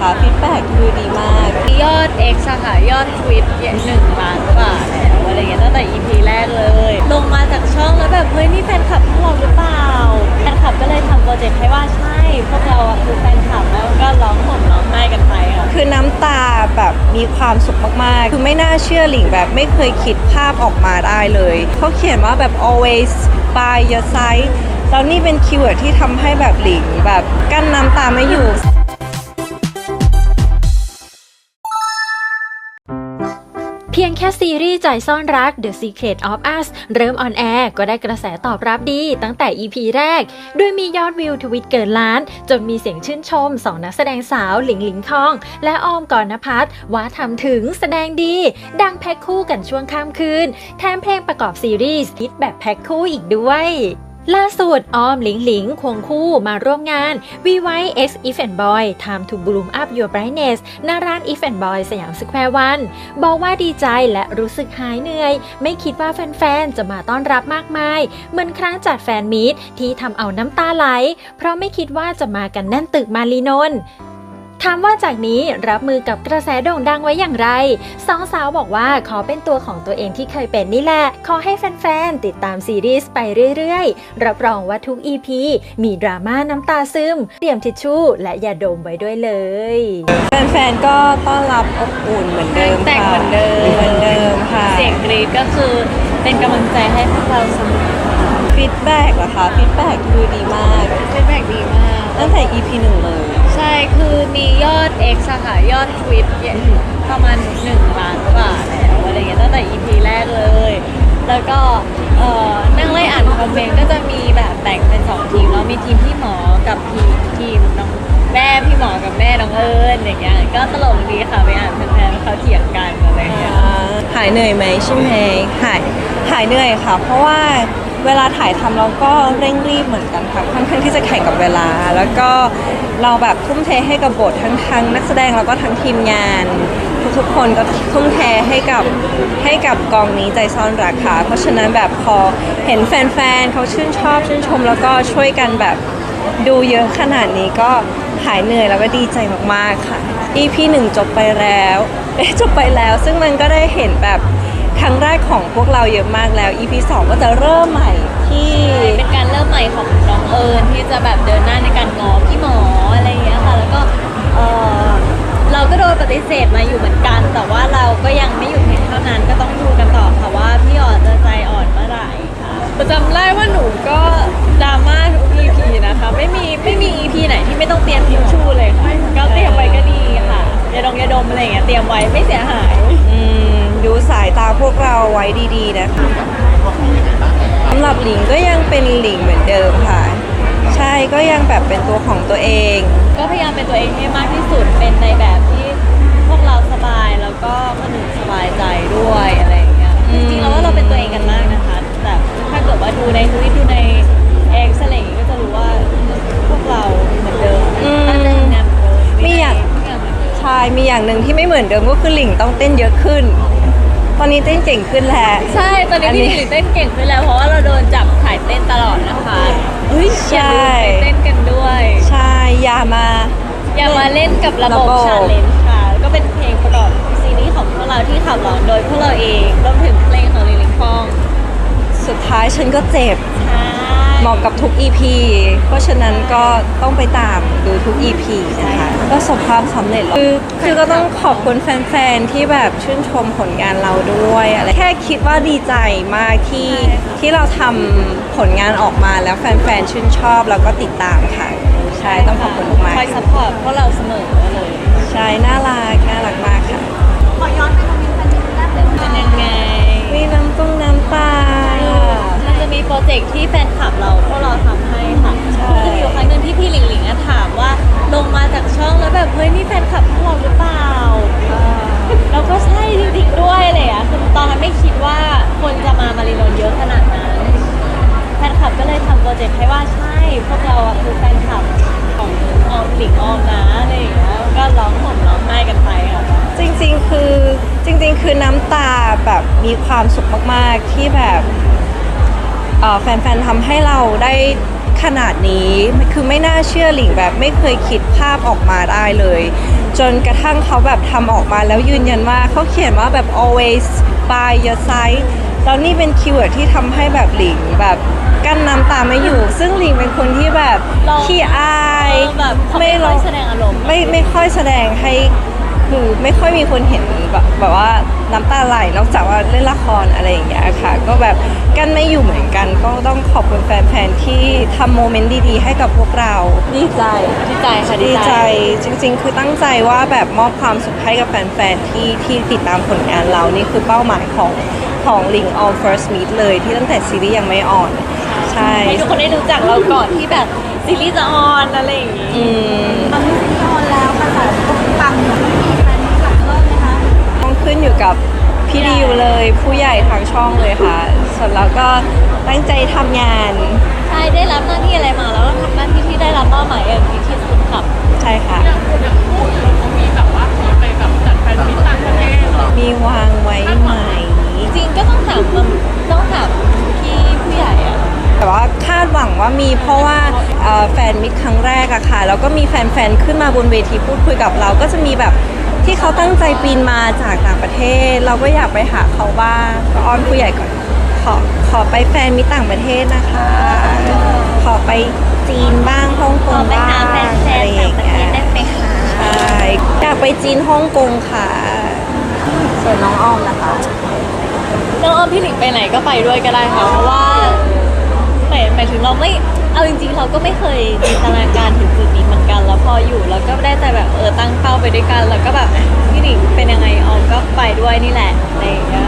ค่ะฟีดแบ็กคือดีมากยอด X อะค่ะยอดทวิตหนึ่งล้านกว่าแล้วอะไรเงี้ยตั้งแต่ EP แรกเลย ลงมาจากช่องแล้วแบบเฮ้ยนี่แฟนคลับพวกเราหรือเปล่าแฟนคลับก็เลยทำโปรเจกต์ให้ว่าใช่ พวกเราอะคือแฟนคลับแล้วก็ร้องห่มร้องไห้กันไปค่ะ คือน้ำตาแบบมีความสุขมากๆ คือไม่น่าเชื่อหลิงแบบไม่เคยคิดภาพออกมาได้เลยเขาเขียนว่าแบบ always by your side แล้วนี่เป็นคีย์เวิร์ดที่ทำให้แบบหลิงแบบกั้นน้ำตาไม่อยู่ พียงแค่ซีรีส์ใจซ่อนรัก The Secret of Us เริ่มออนแอร์ก็ได้กระแสตอบรับดีตั้งแต่ EP แรก โดยมียอดวิวทวิตเกินล้าน จนมีเสียงชื่นชมสองนักแสดงสาวหลิงหลิงคอง และออมกรณพัฒน์ว่าทำถึงแสดงดี ดังแพ็คคู่กันช่วงข้ามคืน แถมเพลงประกอบซีรีส์ฮิตแบบแพ็คคู่อีกด้วย ล่าสุดออมหลิงหลิงควงคู่มาร่วมงาน VYS If and Boy Time to Bloom Up Your Brightness ณร้าน If and Boy สยามสแควร์วัน บอกว่าดีใจและรู้สึกหายเหนื่อย ไม่คิดว่าแฟน ๆ จะมาต้อนรับมากมาย เหมือนครั้งจัดแฟนมีตที่ทำเอาน้ำตาไหล เพราะไม่คิดว่าจะมากันแน่นตึกมารีนนท์ ถามว่าจากนี้รับมือกับกระแสโด่งดังไว้อย่างไรสองสาวบอกว่าขอเป็นตัวของตัวเองที่เคยเป็นนี่แหละ ขอให้แฟนๆ ติดตามซีรีส์ไปเรื่อยๆ รับรองว่าทุก EP มีดราม่าน้ำตาซึม เตรียมทิชชู่และยาดมไว้ด้วยเลย แฟนๆ ก็ต้อนรับอบอุ่นเหมือนเดิมแต่งค่ะเหมือนเดิมเหมือนเดิมค่ะ เสียงกรี๊ดก็คือเป็นกำลังใจให้พวกเราเสมอฟีดแบ็กเหรอคะฟีดแบ็กคือดีมากฟีดแบ็กดีมาก ตั้งแต่ EP หนึ่งเลย ใช่คือมียอด X อะค่ะยอดทวิตประมาณ1ล้านกว่าแล้วอะไรเงี้ยตั้งแต่ EP แรกเลย แล้วก็เอ่อนั่งไล่อ่านคอมเมนต์ก็จะมีแบบแบ่งเป็น2ทีมแล้วมีทีมพี่หมอกับทีมทีมน้องแม่พี่หมอกับแม่น้องเอิญอย่างเงี้ยก็ตลกดีค่ะไปอ่านแฟนๆเขาเถียงกันอะไรเงี้ย หายเหนื่อยไหมใช่ไหมหายหายเหนื่อยค่ะ เพราะว่า เวลาถ่ายทำเราก็เร่งรีบเหมือนกันค่ะค่อนข้างที่จะแข่งกับเวลา แล้วก็เราแบบทุ่มเทให้กับบททั้งทั้งนักแสดงแล้วก็ทั้งทีมงาน ทุกๆคนก็ทุ่มเทให้กับให้กับกองนี้ใจซ่อนรักค่ะเพราะฉะนั้นแบบพอเห็นแฟนๆเขาชื่นชอบชื่นชม แล้วก็ช่วยกันแบบดูเยอะขนาดนี้ก็หายเหนื่อยแล้วก็ดีใจมากๆค่ะ EP หนึ่งจบไปแล้วจบไปแล้ว ซึ่งมันก็ได้เห็นแบบ ครั้งแรกของพวกเราเยอะมากแล้ว EP 2 ก็จะเริ่มใหม่ที่เป็นการเริ่มใหม่ของน้องเอิญที่จะแบบเดินหน้าในการง้อพี่หมออะไรอย่างเงี้ยค่ะแล้วก็เออเราก็โดนปฏิเสธมาอยู่เหมือนกัน แต่ว่าเราก็ยังไม่หยุดเพียงเท่านั้นก็ต้องดูกันต่อค่ะว่าพี่อ่อนจะใจอ่อนเมื่อไหร่ค่ะประจำได้ว่าหนูก็ดราม่าทุก EP นะคะ ไม่มีไม่มี EP ไหนที่ไม่ต้องเตรียมทิชชู่เลยค่ะก็เตรียมไว้ก็ดีค่ะยาดองยาดมอะไรอย่างเงี้ยเตรียมไว้ไม่เสียหายอืม ดูสายตาพวกเราไว้ดีๆนะคะสำหรับหลิงก็ยังเป็นหลิงเหมือนเดิมค่ะ ใช่ก็ยังแบบเป็นตัวของตัวเอง ก็พยายามเป็นตัวเองให้มากที่สุดเป็นในแบบที่พวกเราสบายแล้วก็คนอื่นสบายใจด้วยอะไรอย่างเงี้ยอืจมริงๆแล้วว่าเราเป็นตัวเองกันมากนะคะแต่ถ้าเกิดว่าดูในทวิตดูในเอ็กซ์อะไรอย่างงี้ก็จะรู้ว่าพวกเราเหมือนเดิมอืมตั้งใจทำงานเหมือนเดิมไม่อยากทุอย่างเหมือนเดิมใช่มีอย่างหนึ่งที่ไม่เหมือนเดิมก็คือหลิงต้องเต้นเยอะขึ้น ตอนนี้เต้นเก่งขึ้นแล้วใช่ ตอนนี้อันนี้พี่หลิงเต้นเก่งขึ้นแล้วเพราะว่าเราโดนจับถ่ายเต้นตลอดนะคะเฮ้ยอย่าใช่ลืมไปเต้นกันด้วย ใช่ อย่ามา อย่ามาเล่นกับระบบระบบชาเลนจ์ค่ะ ก็เป็นเพลงประกอบซีรีส์ของพวกเราที่ขับร้องโดยพวกเราเองรวมถึงเพลงของลิงลิงฟอง สุดท้ายฉันก็เจ็บใช่ เหมาะกับทุก EP เพราะฉะนั้นก็ต้องไปตามดูทุก EP นะคะประสบความสำเร็จแล้วคือคือก็ต้องขอบคุณแฟนๆ ที่แบบชื่นชมผลงานเราด้วยอะไรแค่คิดว่าดีใจมากที่ที่เราทำผลงานออกมาแล้วแฟนๆ ชื่นชอบแล้วก็ติดตามค่ะ ใช่ต้องขอบคุณมากคอยซัพพอร์ตพวกเราเสมอเลยๆใช่น่ารักน่ารักมากค่ะ เจกต์ที่แฟนคลับเราพวกเราทำให้ค่ะใช่คือจะมีอยู่ครั้งหนึ่งที่พี่หลิงหลิงอะถามว่าลงมาจากช่องแล้วแบบเฮ้ยนี่แฟนคลับพวกเราหรือเปล่าเราก็ใช่จริงๆด้วยเลยอะคือตอนนั้นไม่คิดว่าคนจะมามาริโนนเยอะขนาดนั้นแฟนคลับก็เลยทำโปรเจกต์ให้ว่าใช่พวกเราอะคือแฟนคลับของออมหลิงออมนะอะไรอย่างเงี้ยก็ร้องห่มร้องไห้กันไปค่ะจริงๆคือจริง ๆ คือน้ำตาแบบมีความสุขมากๆที่แบบ เอ่อแฟนๆทำให้เราได้ขนาดนี้คือไม่น่าเชื่อหลิงแบบไม่เคยคิดภาพออกมาได้เลย จนกระทั่งเขาแบบทำออกมาแล้วยืนยันว่าเขาเขียนว่าแบบ always by your side แล้วนี่เป็นคีย์เวิร์ดที่ทำให้แบบหลิงแบบกั้นน้ำตาไม่อยู่ ซึ่งหลิงเป็นคนที่แบบเราขี้อาย เออแบบเขาไม่ค่อยร้งแสดงอารมณ์ ไม่ไม่ค่อยแสดงให้ คือไม่ค่อยมีคนเห็นแบบแบบว่าน้ำตาไหลนอกจากว่าเล่นละครอะไรอย่างเงี้ยค่ะ ก็แบบกันไม่อยู่เหมือนกัน ก็ต้องขอบคุณแฟนๆที่ทำโมเมนต์ดีๆ ให้กับพวกเราดีใจดีใจค่ะดีใจ จริง ๆ คือตั้งใจว่าแบบมอบความสุขให้กับแฟนๆที่ที่ติดตามผลงานเรานี่คือเป้าหมายของของ Link All First Meet เลยที่ตั้งแต่ซีรีส์ยังไม่ออน ใช่ให้ทุกคนได้รู้จักเราก่อนที่แบบซีรีส์จะออนอะไรอย่างงี้ นอยู่กับพี่ดิวเลยผู้ใหญ่ทางช่องเลยค่ะ ส่วนเราก็ตั้งใจทำงานใช่ได้รับหน้าที่อะไรมาแล้วก็ทำหน้าที่ที่ได้รับมอบหมายอย่างดีที่สุดครับใช่ค่ะมีวางไว้ไหม จริงๆก็ต้องถามมันต้องถามพี่ผู้ใหญ่อะแต่ว่าคาดหวังว่ามีเพราะว่าเอ่อแฟนมิตรครั้งแรกอะค่ะแล้วก็มีแฟนๆ ขึ้นมาบนเวทีพูดคุยกับเราก็จะมีแบบ ที่เขาตั้งใจปีนมาจากต่างประเทศ เราก็อยากไปหาเขาบ้างก็อ้อนผู้ใหญ่ก่อนขอขอไปแฟนมิตรต่างประเทศนะคะ ขอไปจีนบ้างฮ่องกขงอไปบ้างหาแฟนอะไรอๆต่าย่างงประเงี้เทศยได้ไหมคะใช่อยากไปจีนฮ่องกงค่ะ ส่วนน้องอ้อมนะคะน้องอ้อมพี่หลิงไปไหนก็ไปด้วยก็ได้ค่ะเพราะว่าหมายหมายถึงเราไม่เอาจริงๆ เราก็ไม่เคยจินตนาการถึงจุดนี้เหมือนกัน แล้วพออยู่เราก็ได้แต่แบบเออตั้งเป้าไปด้วยกันแล้วก็แบบพี่หลิงเป็นยัง ไปด้วยนี่แหละอะไรอย่างเงี้ย